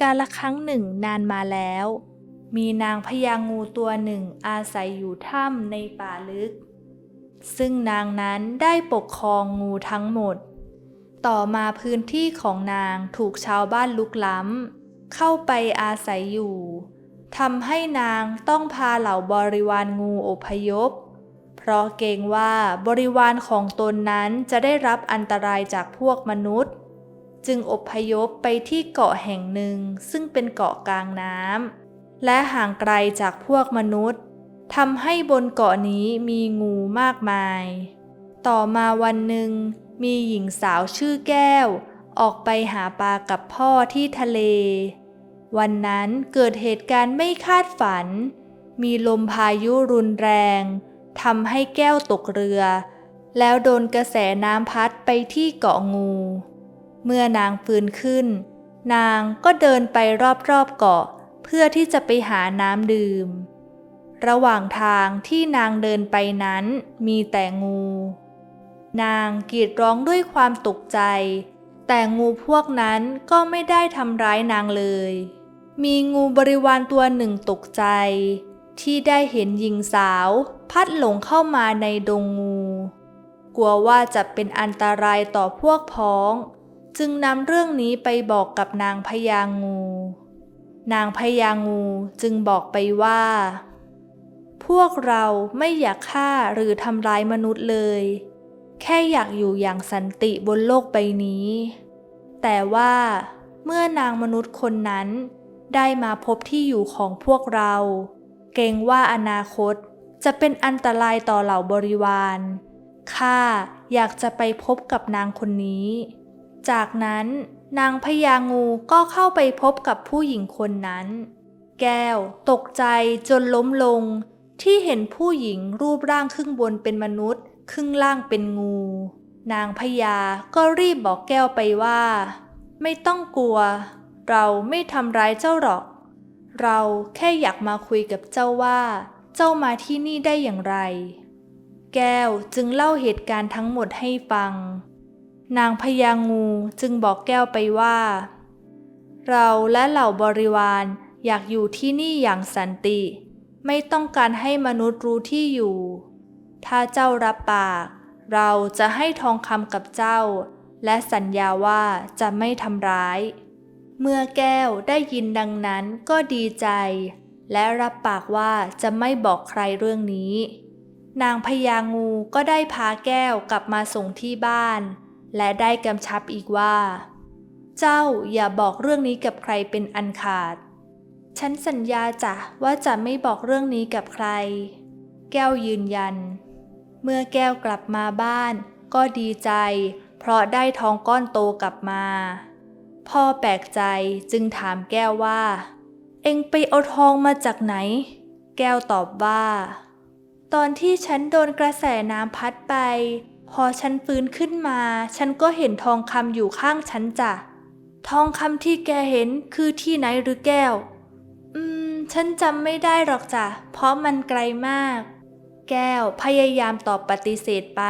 การละครั้งหนึ่งนานมาแล้ว มีนางพญางูตัวหนึ่งอาศัยอยู่ถ้ำในป่าลึก ซึ่งนางนั้นได้ปกครองงูทั้งหมด ต่อมาพื้นที่ของนางถูกชาวบ้านลุกล้ำ เข้าไปอาศัยอยู่ทำให้นางต้องพาเหล่าบริวารงูอพยพ เพราะเกรงว่าบริวารของตนนั้นจะได้รับอันตรายจากพวกมนุษย์ จึงอพยพไปที่เกาะแห่งหนึ่งซึ่งเป็นเกาะกลางน้ำและห่างไกลจากพวกมนุษย์ทำให้บนเกาะนี้มีงูมากมาย ต่อมาวันหนึ่ง มีหญิงสาวชื่อแก้ว ออกไปหาปลากับพ่อที่ทะเล วันนั้นเกิดเหตุการณ์ไม่คาดฝัน มีลมพายุรุนแรงทำให้แก้วตกเรือ แล้วโดนกระแสน้ำพัดไปที่เกาะงู เมื่อนางฟื้นขึ้น นางก็เดินไปรอบๆเกาะ เพื่อที่จะไปหาน้ำดื่ม ระหว่างทางที่นางเดินไปนั้นมีแต่งู นางกรีดร้องด้วยความตกใจ แต่งูพวกนั้นก็ไม่ได้ทำร้ายนางเลย มีงูบริวารตัวหนึ่งตกใจ ที่ได้เห็นหญิงสาวพัดหลงเข้ามาในดงงู กลัวว่าจะเป็นอันตรายต่อพวกพ้อง จึงนำเรื่องนี้ไปบอกกับนางพญางู นางพญางูจึงบอกไปว่า พวกเราไม่อยากฆ่าหรือทำร้ายมนุษย์เลย แค่อยากอยู่อย่างสันติบนโลกใบนี้ แต่ว่าเมื่อนางมนุษย์คนนั้น ได้มาพบที่อยู่ของพวกเรา เกรงว่าอนาคตจะเป็นอันตรายต่อเหล่าบริวารข้าอยากจะไปพบกับนางคนนี้ จากนั้นนางพญางูก็เข้าไปพบกับผู้หญิงคนนั้น แก้ว ตกใจจนล้มลง ที่เห็นผู้หญิงรูปร่างครึ่งบนเป็นมนุษย์ ครึ่งล่างเป็นงู นางพญาก็รีบบอกแก้วไปว่า ไม่ต้องกลัว เราไม่ทำร้ายเจ้าหรอก เราแค่อยากมาคุยกับเจ้าว่า เจ้ามาที่นี่ได้อย่างไร แก้วจึงเล่าเหตุการณ์ทั้งหมดให้ฟัง นางพญางูจึงบอกแก้วไปว่า เราและเหล่าบริวารอยากอยู่ที่นี่อย่างสันติ ไม่ต้องการให้มนุษย์รู้ที่อยู่ ถ้าเจ้ารับปาก เราจะให้ทองคำกับเจ้า และสัญญาว่าจะไม่ทำร้าย เมื่อแก้วได้ยินดังนั้นก็ดีใจ และรับปากว่าจะไม่บอกใครเรื่องนี้ นางพญางูก็ได้พาแก้วกลับมาส่งที่บ้าน และได้กำชับอีกว่า เจ้าอย่าบอกเรื่องนี้กับใครเป็นอันขาด ฉันสัญญาจ้ะว่าจะไม่บอกเรื่องนี้กับใคร แก้วยืนยัน เมื่อแก้วกลับมาบ้าน ก็ดีใจ เพราะได้ทองก้อนโตกลับมา พ่อแปลกใจจึงถามแก้วว่า เอ็งไปเอาทองมาจากไหน แก้วตอบว่า ตอนที่ฉันโดนกระแสน้ำพัดไป พอฉันฟื้นขึ้นมา ฉันก็เห็นทองคำอยู่ข้างฉันจ้ะ ทองคำที่แกเห็นคือที่ไหนหรือแก้ว อืม ฉันจำไม่ได้หรอกจ้ะ เพราะมันไกลมาก แก้วพยายามตอบปฏิเสธไป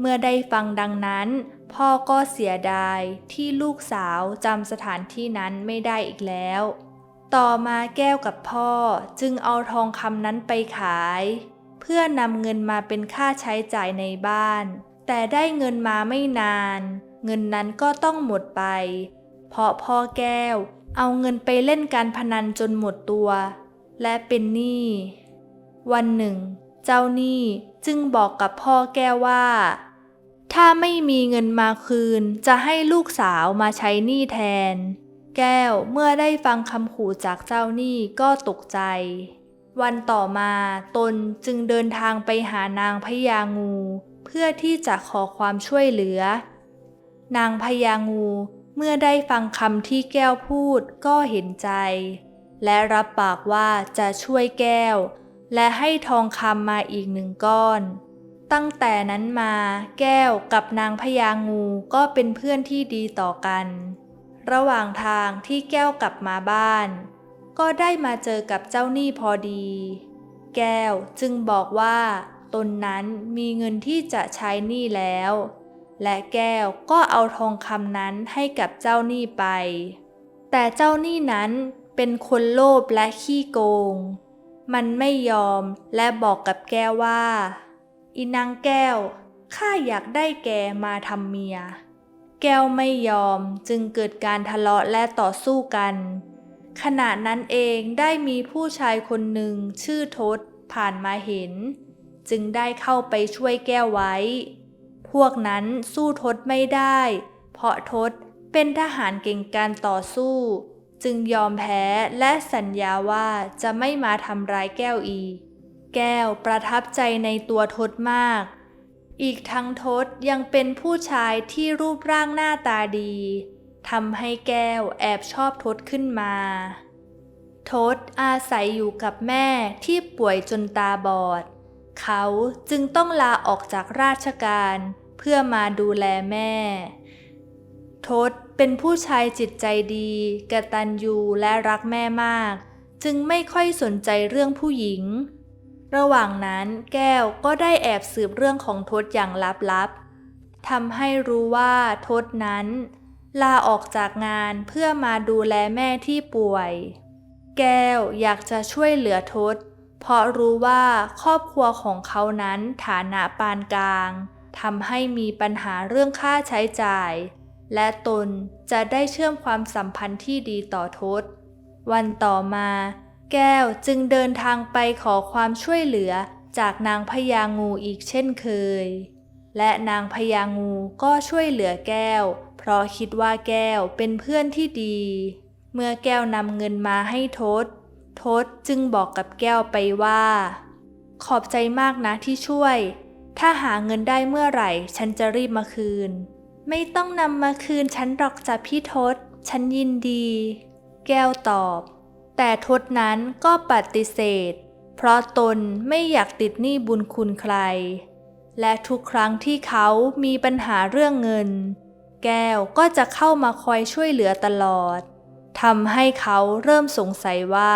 เมื่อได้ฟังดังนั้น พ่อก็เสียดายที่ลูกสาวจำสถานที่นั้นไม่ได้อีกแล้ว ต่อมาแก้วกับพ่อจึงเอาทองคำนั้นไปขาย เพื่อนำเงินมาเป็นค่าใช้จ่ายในบ้าน แต่ได้เงินมาไม่นาน เงินนั้นก็ต้องหมดไป เพราะพ่อแก้วเอาเงินไปเล่นการพนันจนหมดตัว และเป็นหนี้วันหนึ่ง เจ้าหนี้จึงบอกกับพ่อแก้วว่า ถ้าไม่มีเงินมาคืนจะให้ลูกสาวมาใช้หนี้แทน แก้วเมื่อได้ฟังคำขู่จากเจ้าหนี้ก็ตกใจ วันต่อมาตนจึงเดินทางไปหานางพญางู เพื่อที่จะขอความช่วยเหลือ นางพญางูเมื่อได้ฟังคำที่แก้วพูดก็เห็นใจ และรับปากว่าจะช่วยแก้ว และให้ทองคำมาอีกหนึ่งก้อน ตั้งแต่นั้นมาแก้วกับนางพญางูก็เป็นเพื่อนที่ดีต่อกัน ระหว่างทางที่แก้วกลับมาบ้าน ก็ได้มาเจอกับเจ้าหนี้พอดี แก้วจึงบอกว่าตนนั้นมีเงินที่จะใช้หนี้แล้ว และแก้วก็เอาทองคำนั้นให้กับเจ้าหนี้ไป แต่เจ้าหนี้นั้นเป็นคนโลภและขี้โกง มันไม่ยอมและบอกกับแก้วว่า อีนางแก้ว ข้าอยากได้แกมาทำเมีย แก้วไม่ยอมจึงเกิดการทะเลาะและต่อสู้กัน ขณะนั้นเองได้มีผู้ชายคนหนึ่งชื่อทศผ่านมาเห็น จึงได้เข้าไปช่วยแก้วไว้ พวกนั้นสู้ทศไม่ได้ เพราะทศเป็นทหารเก่งการต่อสู้ จึงยอมแพ้และสัญญาว่าจะไม่มาทำร้ายแก้วอีก แก้วประทับใจในตัวทศมาก อีกทั้งทศยังเป็นผู้ชายที่รูปร่างหน้าตาดี ทำให้แก้วแอบชอบทศขึ้นมา ทศอาศัยอยู่กับแม่ที่ป่วยจนตาบอด เขาจึงต้องลาออกจากราชการเพื่อมาดูแลแม่ ทศเป็นผู้ชายจิตใจดีกตัญญูและรักแม่มาก จึงไม่ค่อยสนใจเรื่องผู้หญิง ระหว่างนั้นแก้วก็ได้แอบสืบเรื่องของทศอย่างลับๆทำให้รู้ว่าทศนั้น ลาออกจากงานเพื่อมาดูแลแม่ที่ป่วย แก้วอยากจะช่วยเหลือทศ เพราะรู้ว่าครอบครัวของเขานั้นฐานะปานกลางทำให้มีปัญหาเรื่องค่าใช้จ่าย และตนจะได้เชื่อมความสัมพันธ์ที่ดีต่อทศ วันต่อมา แก้วจึงเดินทางไปขอความช่วยเหลือจากนางพญางูอีกเช่นเคย และนางพญางูก็ช่วยเหลือแก้ว เพราะคิดว่าแก้วเป็นเพื่อนที่ดี เมื่อแก้วนำเงินมาให้ทศ ทศจึงบอกกับแก้วไปว่า ขอบใจมากนะที่ช่วย ถ้าหาเงินได้เมื่อไหร่ ฉันจะรีบมาคืน ไม่ต้องนำมาคืนฉันหรอกจ้ะพี่ทศ ฉันยินดี แก้วตอบ แต่ทศนั้นก็ปฏิเสธ เพราะตนไม่อยากติดหนี้บุญคุณใคร และทุกครั้งที่เขามีปัญหาเรื่องเงิน แก้วก็จะเข้ามาคอยช่วยเหลือตลอดทำให้เขาเริ่มสงสัยว่า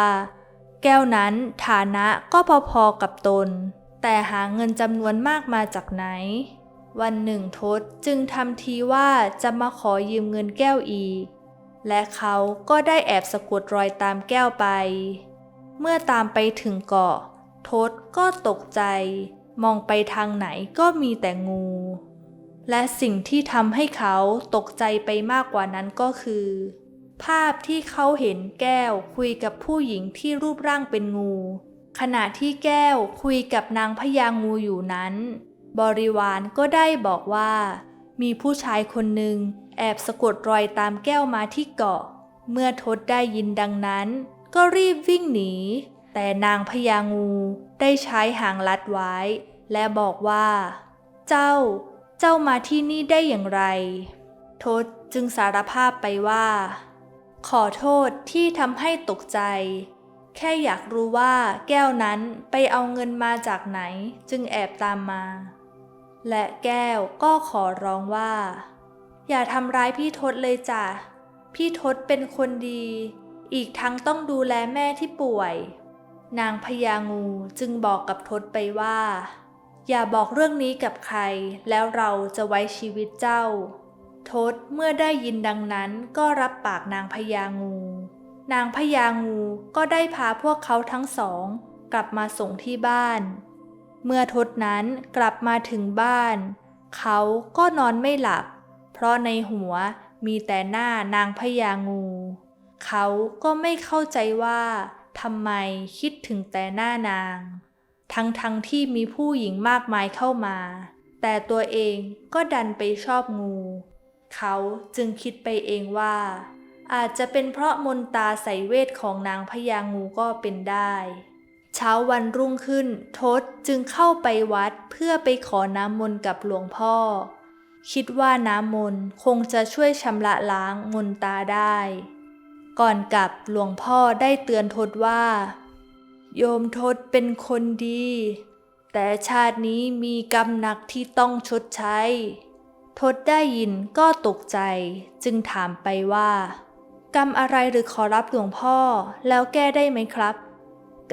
แก้วนั้นฐานะก็พอๆกับตน แต่หาเงินจำนวนมากมาจากไหน วันหนึ่งทศจึงทำทีว่าจะมาขอยืมเงินแก้วอีก และเขาก็ได้แอบสะกดรอยตามแก้วไป เมื่อตามไปถึงเกาะทศก็ตกใจ มองไปทางไหนก็มีแต่งู และสิ่งที่ทำให้เขาตกใจไปมากกว่านั้นก็คือ ภาพที่เขาเห็นแก้วคุยกับผู้หญิงที่รูปร่างเป็นงู ขณะที่แก้วคุยกับนางพญางูอยู่นั้น บริวารก็ได้บอกว่า มีผู้ชายคนหนึ่งแอบสะกดรอยตามแก้วมาที่เกาะ เมื่อทศได้ยินดังนั้น ก็รีบวิ่งหนี แต่นางพญางูได้ใช้หางลัดไว้ และบอกว่า เจ้า เจ้ามาที่นี่ได้อย่างไร ทศจึงสารภาพไปว่า ขอโทษที่ทำให้ตกใจ แค่อยากรู้ว่าแก้วนั้นไปเอาเงินมาจากไหนจึงแอบตามมา และแก้วก็ขอร้องว่า อย่าทำร้ายพี่ทศเลยจ้ะ พี่ทศเป็นคนดี อีกทั้งต้องดูแลแม่ที่ป่วย นางพญางูจึงบอกกับทศไปว่า อย่าบอกเรื่องนี้กับใคร แล้วเราจะไว้ชีวิตเจ้า ทศเมื่อได้ยินดังนั้นก็รับปากนางพญางู นางพญางูก็ได้พาพวกเขาทั้งสอง กลับมาส่งที่บ้าน เมื่อทศนั้นกลับมาถึงบ้าน เขาก็นอนไม่หลับ เพราะในหัวมีแต่หน้านางพญางู เขาก็ไม่เข้าใจว่าทำไมคิดถึงแต่หน้านาง ทั้งทั้งที่มีผู้หญิงมากมายเข้ามา แต่ตัวเองก็ดันไปชอบงู เขาจึงคิดไปเองว่า อาจจะเป็นเพราะมนตาใส่เวทของนางพญางูก็เป็นได้ เช้าวันรุ่งขึ้นทศจึงเข้าไปวัดเพื่อไปขอน้ำมนต์กับหลวงพ่อ คิดว่าน้ำมนต์คงจะช่วยชำระล้างมนตาได้ ก่อนกลับหลวงพ่อได้เตือนทศว่า โยมทศเป็นคนดี แต่ชาตินี้มีกรรมหนักที่ต้องชดใช้ ทศได้ยินก็ตกใจ จึงถามไปว่า กรรมอะไรหรือขอรับหลวงพ่อแล้วแก้ได้ไหมครับ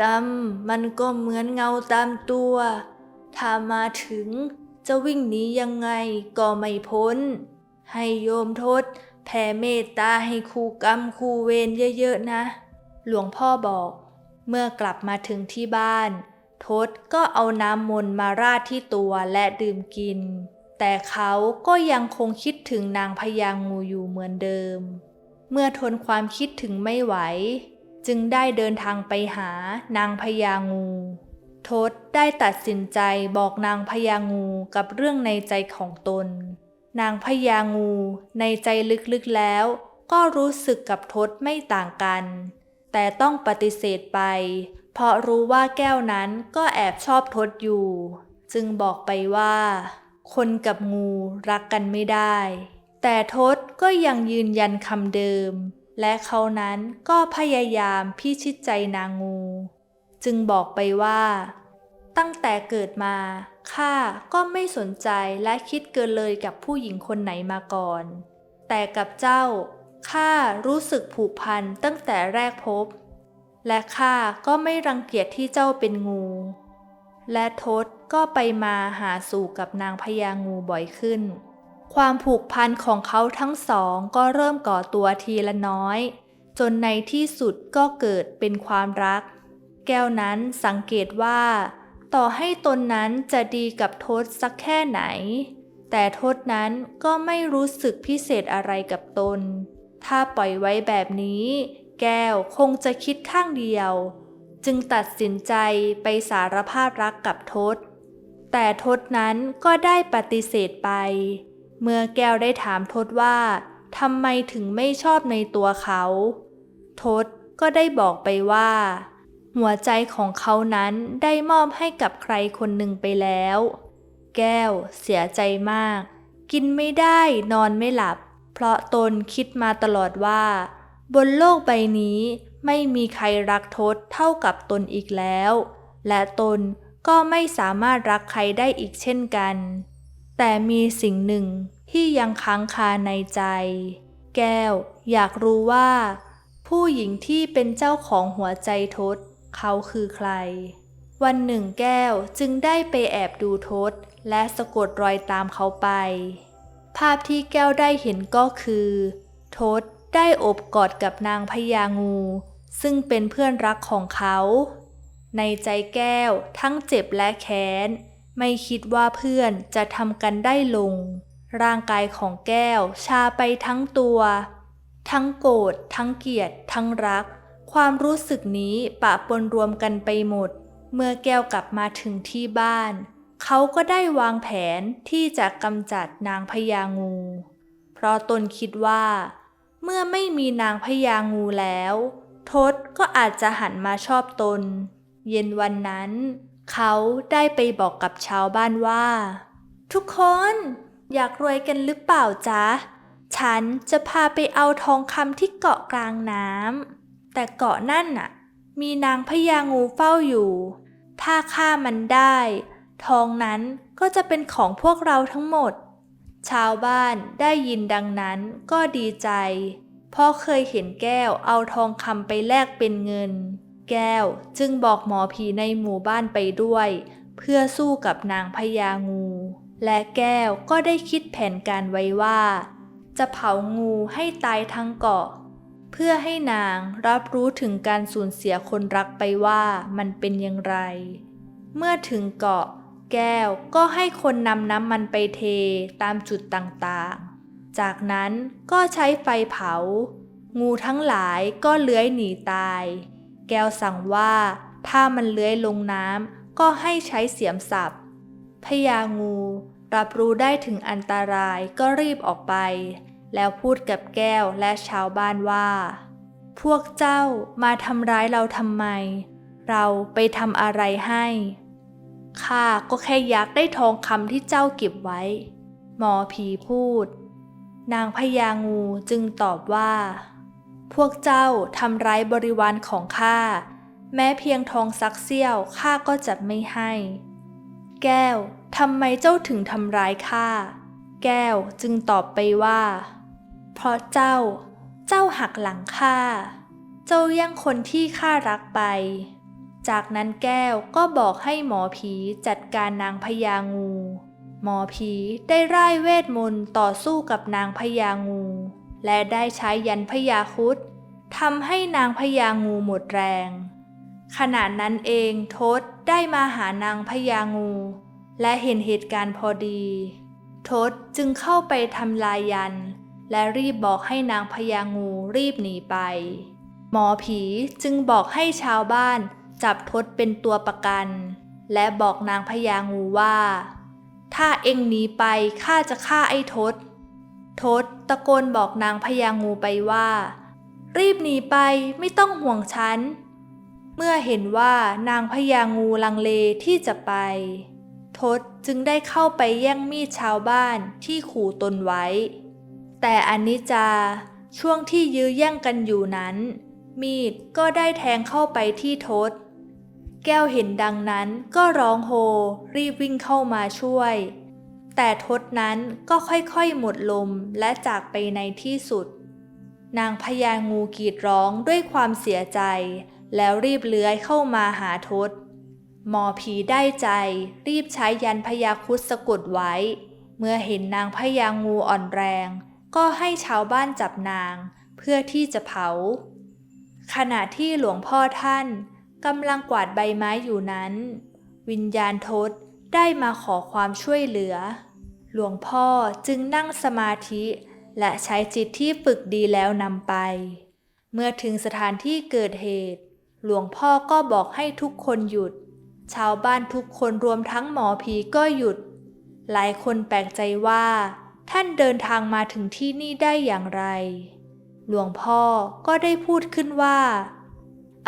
กรรมมันก็เหมือนเงาตามตัว ถ้ามาถึงจะวิ่งหนียังไงก็ไม่พ้น ให้โยมทศแผ่เมตตาให้ครูกรรมครูเวรเยอะๆนะ หลวงพ่อบอก เมื่อกลับมาถึงที่บ้าน ทศก็เอาน้ำมนต์มาราดที่ตัวและดื่มกิน แต่เขาก็ยังคงคิดถึงนางพญางูอยู่เหมือนเดิม เมื่อทนความคิดถึงไม่ไหว จึงได้เดินทางไปหานางพญางูทศได้ตัดสินใจบอกนางพญางูกับเรื่องในใจของตน นางพญางูในใจลึกๆแล้ว ก็รู้สึกกับทศไม่ต่างกัน แต่ต้องปฏิเสธไป เพราะรู้ว่าแก้วนั้นก็แอบชอบทศอยู่ จึงบอกไปว่า คนกับงูรักกันไม่ได้ แต่ทศก็ยังยืนยันคำเดิม และเขานั้นก็พยายามพิชิตใจนางงู จึงบอกไปว่า ตั้งแต่เกิดมาข้าก็ไม่สนใจและคิดเกินเลยกับผู้หญิงคนไหนมาก่อน แต่กับเจ้า ข้ารู้สึกผูกพันตั้งแต่แรกพบ และข้าก็ไม่รังเกียจที่เจ้าเป็นงู และทศก็ไปมาหาสู่กับนางพญางูบ่อยขึ้น ความผูกพันของเขาทั้งสองก็เริ่มก่อตัวทีละน้อย จนในที่สุดก็เกิดเป็นความรัก แก้วนั้นสังเกตว่า ต่อให้ตนนั้นจะดีกับทศสักแค่ไหนแต่ทศนั้นก็ไม่รู้สึกพิเศษอะไรกับตน ถ้าปล่อยไว้แบบนี้ แก้วคงจะคิดข้างเดียว จึงตัดสินใจไปสารภาพรักกับทศ แต่ทศนั้นก็ได้ปฏิเสธไป เมื่อแก้วได้ถามทศว่าทำไมถึงไม่ชอบในตัวเขา ทศก็ได้บอกไปว่า หัวใจของเขานั้นได้มอบให้กับใครคนหนึ่งไปแล้ว แก้วเสียใจมาก กินไม่ได้นอนไม่หลับ เพราะตนคิดมาตลอดว่า บนโลกใบนี้ไม่มีใครรักทศเท่ากับตนอีกแล้ว และตนก็ไม่สามารถรักใครได้อีกเช่นกัน แต่มีสิ่งหนึ่งที่ยังค้างคาในใจ แก้วอยากรู้ว่า ผู้หญิงที่เป็นเจ้าของหัวใจทศเขาคือใคร วันหนึ่งแก้วจึงได้ไปแอบดูทศและสะกดรอยตามเขาไป ภาพที่แก้วได้เห็นก็คือ ทศได้อบกอดกับนางพญางู ซึ่งเป็นเพื่อนรักของเขา ในใจแก้วทั้งเจ็บและแค้น ไม่คิดว่าเพื่อนจะทำกันได้ลง ร่างกายของแก้วชาไปทั้งตัว ทั้งโกรธทั้งเกลียด ทั้งรัก ความรู้สึกนี้ปะปนรวมกันไปหมด เมื่อแก้วกลับมาถึงที่บ้าน เขาก็ได้วางแผนที่จะกำจัดนางพญางู เพราะตนคิดว่า เมื่อไม่มีนางพญางูแล้ว ทศก็อาจจะหันมาชอบตน เย็นวันนั้น เขาได้ไปบอกกับชาวบ้านว่า ทุกคนอยากรวยกันหรือเปล่าจ๊ะ ฉันจะพาไปเอาทองคำที่เกาะกลางน้ำ แต่เกาะนั่นน่ะ มีนางพญางูเฝ้าอยู่ ถ้าฆ่ามันได้ ทองนั้นก็จะเป็นของพวกเราทั้งหมด ชาวบ้านได้ยินดังนั้นก็ดีใจ เพราะเคยเห็นแก้วเอาทองคำไปแลกเป็นเงิน แก้วจึงบอกหมอผีในหมู่บ้านไปด้วย เพื่อสู้กับนางพญางู และแก้วก็ได้คิดแผนการไว้ว่า จะเผางูให้ตายทั้งเกาะ เพื่อให้นางรับรู้ถึงการสูญเสียคนรักไปว่ามันเป็นอย่างไร เมื่อถึงเกาะ แก้ว ก็ให้คนนำน้ำมันไปเทตามจุดต่างๆ จากนั้นก็ใช้ไฟเผา งูทั้งหลายก็เลื้อยหนีตาย แก้วสั่งว่าถ้ามันเลื้อยลงน้ำก็ให้ใช้เสียมสับพญางูรับรู้ได้ถึงอันตรายก็รีบออกไป แล้วพูดกับแก้วและชาวบ้านว่า พวกเจ้ามาทำร้ายเราทำไม เราไปทำอะไรให้ ข้าก็แค่อยากได้ทองคำที่เจ้าเก็บไว้ หมอผีพูด นางพญางูจึงตอบว่า พวกเจ้าทำร้ายบริวารของข้า แม้เพียงทองสักเสี้ยวข้าก็จะไม่ให้ แก้วทำไมเจ้าถึงทำร้ายข้า แก้วจึงตอบไปว่า เพราะเจ้า เจ้าหักหลังข้า เจ้าแย่งคนที่ข้ารักไป จากนั้นแก้วก็บอกให้หมอผีจัดการนางพญางู หมอผีได้ร่ายเวทมนต์ต่อสู้กับนางพญางู และได้ใช้ยันพญาคุดทำให้นางพญางูหมดแรง ขณะนั้นเองทศได้มาหานางพญางู และเห็นเหตุการณ์พอดี ทศจึงเข้าไปทำลายยัน และรีบบอกให้นางพญางูรีบหนีไป หมอผีจึงบอกให้ชาวบ้าน จับทศเป็นตัวประกัน และบอกนางพญางูว่า ถ้าเอ็งหนีไปข้าจะฆ่าไอ้ทศ ทศตะโกนบอกนางพญางูไปว่า รีบหนีไปไม่ต้องห่วงฉัน เมื่อเห็นว่านางพญางูลังเลที่จะไป ทศจึงได้เข้าไปแย่งมีดชาวบ้านที่ขู่ตนไว้ แต่อนิจจาช่วงที่ยื้อแย่งกันอยู่นั้น มีดก็ได้แทงเข้าไปที่ทศ แก้วเห็นดังนั้นก็ร้องโฮ รีบวิ่งเข้ามาช่วย แต่ทศนั้นก็ค่อยๆหมดลมและจากไปในที่สุด นางพญางูกรีดร้องด้วยความเสียใจ แล้วรีบเลื้อยเข้ามาหาทศหมอผีได้ใจรีบใช้ยันพญาคุดสะกดไว้ เมื่อเห็นนางพญางูอ่อนแรง ก็ให้ชาวบ้านจับนาง เพื่อที่จะเผา ขณะที่หลวงพ่อท่าน กำลังกวาดใบไม้อยู่นั้น วิญญาณทศได้มาขอความช่วยเหลือ หลวงพ่อจึงนั่งสมาธิและใช้จิตที่ฝึกดีแล้วนำไป เมื่อถึงสถานที่เกิดเหตุ หลวงพ่อก็บอกให้ทุกคนหยุด ชาวบ้านทุกคนรวมทั้งหมอผีก็หยุด หลายคนแปลกใจว่า ท่านเดินทางมาถึงที่นี่ได้อย่างไร หลวงพ่อก็ได้พูดขึ้นว่า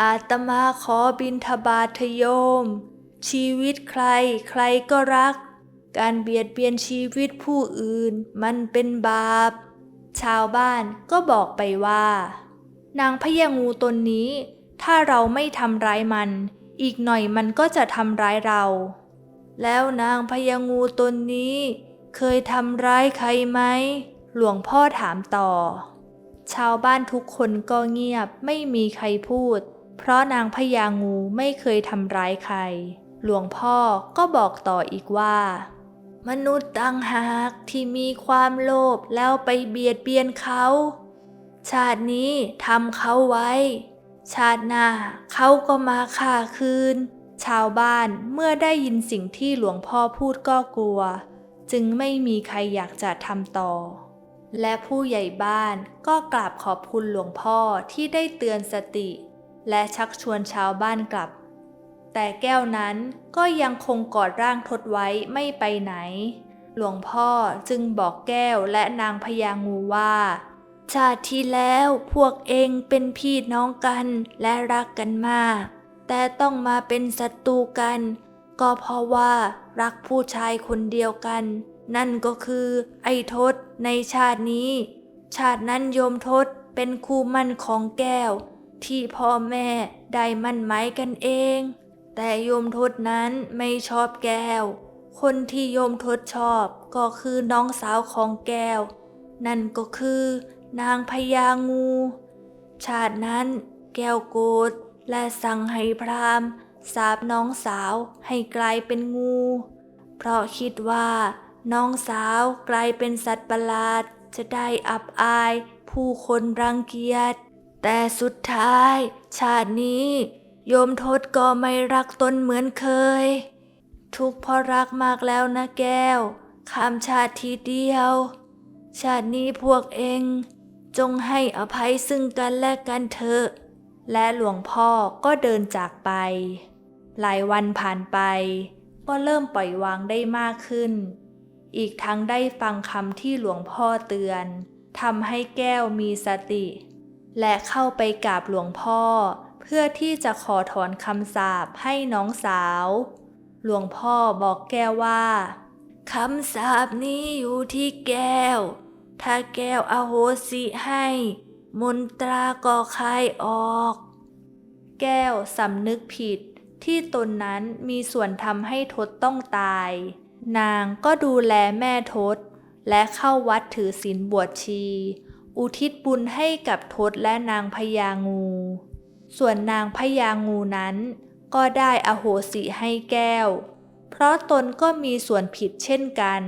อาตมาขอบินทบาทโยม ชีวิตใครใครก็รัก การเบียดเบียนชีวิตผู้อื่นมันเป็นบาป ชาวบ้านก็บอกไปว่า นางพญางูตนนี้ ถ้าเราไม่ทำร้ายมัน อีกหน่อยมันก็จะทำร้ายเรา แล้วนางพญางูตนนี้ เคยทำร้ายใครไหมหลวงพ่อถามต่อ ชาวบ้านทุกคนก็เงียบไม่มีใครพูด เพราะนางพญางูไม่เคยทำร้ายใคร หลวงพ่อก็บอกต่ออีกว่า มนุษย์ต่างหากที่มีความโลภแล้วไปเบียดเบียนเขา ชาตินี้ทำเขาไว้ ชาติหน้าเขาก็มาฆ่าคืน ชาวบ้านเมื่อได้ยินสิ่งที่หลวงพ่อพูดก็กลัว จึงไม่มีใครอยากจะทำต่อและผู้ใหญ่บ้านก็กราบขอบคุณหลวงพ่อที่ได้เตือนสติ และชักชวนชาวบ้านกลับ แต่แก้วนั้นก็ยังคงกอดร่างทดไว้ไม่ไปไหน หลวงพ่อจึงบอกแก้วและนางพญางูว่า ชาติที่แล้วพวกเองเป็นพี่น้องกันและรักกันมาก แต่ต้องมาเป็นศัตรูกัน ก็เพราะว่ารักผู้ชายคนเดียวกัน นั่นก็คือ ไอ้ทศในชาตินี้ ชาตินั้นโยมทศเป็นคู่มั่นของแก้ว ที่พ่อแม่ได้มั่นหมายกันเอง แต่โยมทศนั้นไม่ชอบแก้ว คนที่โยมทศชอบก็คือน้องสาวของแก้ว นั่นก็คือนางพญางู ชาตินั้นแก้วโกรธและสั่งให้พราหมณ์สาบน้องสาวให้กลายเป็นงู เพราะคิดว่าน้องสาวกลายเป็นสัตว์ประหลาดจะได้อับอายผู้คนรังเกียจ แต่สุดท้าย ชาตินี้ โยมทศก็ไม่รักตนเหมือนเคย ทุกเพราะรักมากแล้วนะแก้วข้ามชาติทีเดียว ชาตินี้พวกเอง จงให้อภัยซึ่งกันและกันเถอะ และหลวงพ่อก็เดินจากไป หลายวันผ่านไป ก็เริ่มปล่อยวางได้มากขึ้น อีกทั้งได้ฟังคำที่หลวงพ่อเตือนทำให้แก้วมีสติ และเข้าไปกราบหลวงพ่อ เพื่อที่จะขอถอนคำสาปให้น้องสาว หลวงพ่อบอกแก้วว่าคำสาปนี้อยู่ที่แก้ว ถ้าแก้วอโหสิให้ มนตราก็คายออก แก้วสำนึกผิดที่ตนนั้นมีส่วนทำให้ทศต้องตาย นางก็ดูแลแม่ทศและเข้าวัดถือศีลบวชชี อุทิศบุญให้กับทศและนางพญางู ส่วนนางพญางูนั้น ก็ได้อโหสิให้แก้ว เพราะตนก็มีส่วนผิดเช่นกัน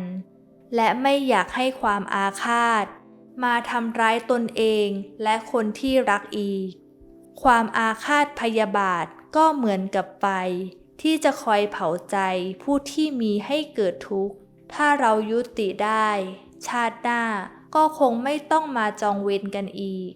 และไม่อยากให้ความอาฆาต มาทำร้ายตนเองและคนที่รักอีก ความอาฆาตพยาบาทก็เหมือนกับไฟที่จะคอยเผาใจผู้ที่มีให้เกิดทุกข์ ถ้าเรายุติได้ ชาติหน้า ก็คงไม่ต้องมาจองเวรกันอีก